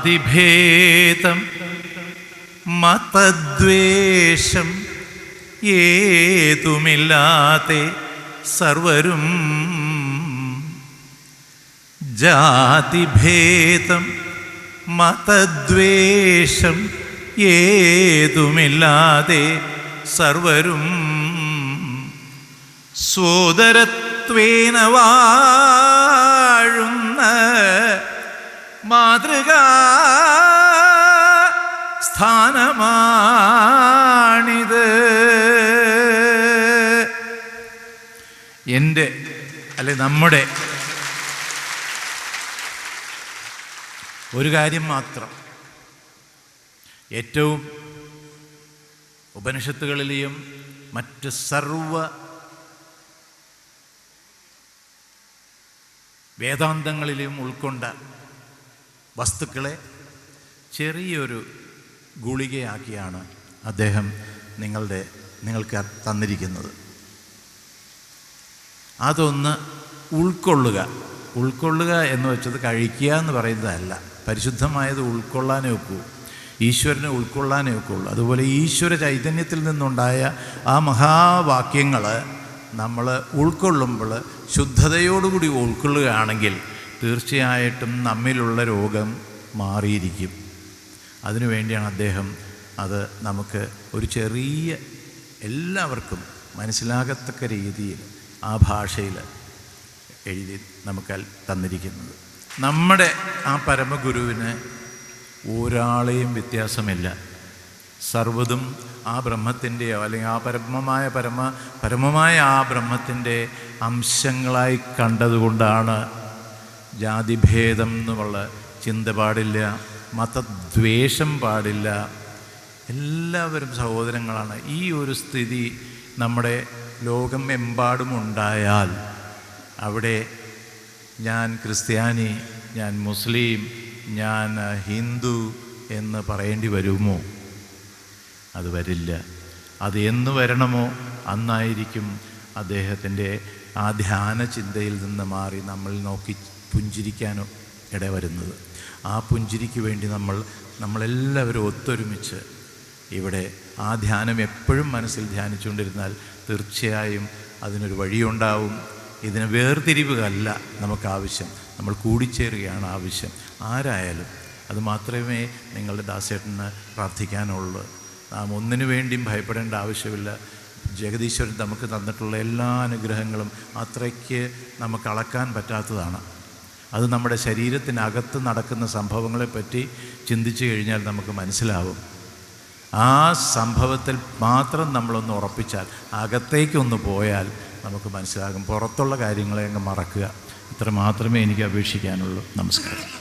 ജാതിഭേദം മതദ്വേഷം ഏതുമില്ലാതെ സർവരും ജാതിഭേദം മതദ്വേഷം ഏതുമില്ലാതെ സർവരും സോദരത്വേന വാഴുന്ന മാതൃകാ സ്ഥാനമാണിത്. എന്റെ അല്ലെ നമ്മുടെ ഒരു കാര്യം മാത്രം. ഏറ്റവും ഉപനിഷത്തുകളിലെയും മറ്റ് സർവ വേദാന്തങ്ങളിലെയും ഉൾക്കൊണ്ട വസ്തുക്കളെ ചെറിയൊരു ഗുളികയാക്കിയാണ് അദ്ദേഹം നിങ്ങളുടെ നിങ്ങൾക്ക് തന്നിരിക്കുന്നത്. അതൊന്ന് ഉൾക്കൊള്ളുക. ഉൾക്കൊള്ളുക എന്ന് വെച്ചത് കഴിക്കുക എന്ന് പറയുന്നതല്ല. പരിശുദ്ധമായത് ഉൾക്കൊള്ളാനേ ഒക്കൂ. ഈശ്വരനെ ഉൾക്കൊള്ളാനേ ഒക്കുള്ളൂ അതുപോലെ ഈശ്വര ചൈതന്യത്തിൽ നിന്നുണ്ടായ ആ മഹാവാക്യങ്ങൾ നമ്മൾ ഉൾക്കൊള്ളുമ്പോൾ ശുദ്ധതയോടുകൂടി ഉൾക്കൊള്ളുകയാണെങ്കിൽ തീർച്ചയായിട്ടും നമ്മിലുള്ള രോഗം മാറിയിരിക്കും. അതിനുവേണ്ടിയാണ് അദ്ദേഹം അത് നമുക്ക് ഒരു ചെറിയ എല്ലാവർക്കും മനസ്സിലാകത്തക്ക രീതിയിൽ ആ ഭാഷയിൽ എഴുതി നമുക്ക് തന്നിരിക്കുന്നത്. നമ്മുടെ ആ പരമഗുരുവിന് ഒരാളെയും വ്യത്യാസമില്ല. സർവതും ആ ബ്രഹ്മത്തിന്റെയോ അല്ലെങ്കിൽ ആ പരമമായ പരമ പരമമായ ആ ബ്രഹ്മത്തിന്റെ അംശങ്ങളായി കണ്ടതുകൊണ്ടാണ് ജാതിഭേദം എന്നുള്ള ചിന്ത പാടില്ല മതദ്വേഷം പാടില്ല. എല്ലാവരും സഹോദരങ്ങളാണ്. ഈ ഒരു സ്ഥിതി നമ്മുടെ ലോകം എമ്പാടുമുണ്ടായാൽ അവിടെ ഞാൻ ക്രിസ്ത്യാനി ഞാൻ മുസ്ലിം ഞാൻ ഹിന്ദു എന്ന് പറയേണ്ടി വരുമോ? അത് വരില്ല. അത് എന്ന് വരണമോ? അന്നായിരിക്കും അദ്ദേഹത്തിന്റെ ആ ധ്യാന ചിന്തയിൽ നിന്ന് മാറി നമ്മൾ നോക്കി പുഞ്ചിരിക്കാനോ ഇടവരുന്നത്. ആ പുഞ്ചിരിക്ക് വേണ്ടി നമ്മൾ നമ്മളെല്ലാവരും ഒത്തൊരുമിച്ച് ഇവിടെ ആ ധ്യാനം എപ്പോഴും മനസ്സിൽ ധ്യാനിച്ചുകൊണ്ടിരുന്നാൽ തീർച്ചയായും അതിനൊരു വഴിയുണ്ടാവും. ഇതിന് വേർതിരിവുകല്ല നമുക്കാവശ്യം. നമ്മൾ കൂടിച്ചേരുകയാണ് ആവശ്യം. ആരായാലും അത് മാത്രമേ നിങ്ങളുടെ ദാസേട്ടന് പ്രാർത്ഥിക്കാനുള്ളൂ. നാം ഒന്നിനു വേണ്ടിയും ഭയപ്പെടേണ്ട ആവശ്യമില്ല. ജഗദീശ്വരൻ നമുക്ക് തന്നിട്ടുള്ള എല്ലാ അനുഗ്രഹങ്ങളും അത്രയ്ക്ക് നമുക്ക് അളക്കാൻ പറ്റാത്തതാണ്. അത് നമ്മുടെ ശരീരത്തിനകത്ത് നടക്കുന്ന സംഭവങ്ങളെപ്പറ്റി ചിന്തിച്ചു കഴിഞ്ഞാൽ നമുക്ക് മനസ്സിലാവും. ആ സംഭവത്തിൽ മാത്രം നമ്മളൊന്ന് ഉറപ്പിച്ചാൽ അകത്തേക്കൊന്ന് പോയാൽ നമുക്ക് മനസ്സിലാകും. പുറത്തുള്ള കാര്യങ്ങളെ അങ്ങ് മറക്കുക. ഇത്ര മാത്രമേ എനിക്ക് അപേക്ഷിക്കാനുള്ളൂ. നമസ്കാരം.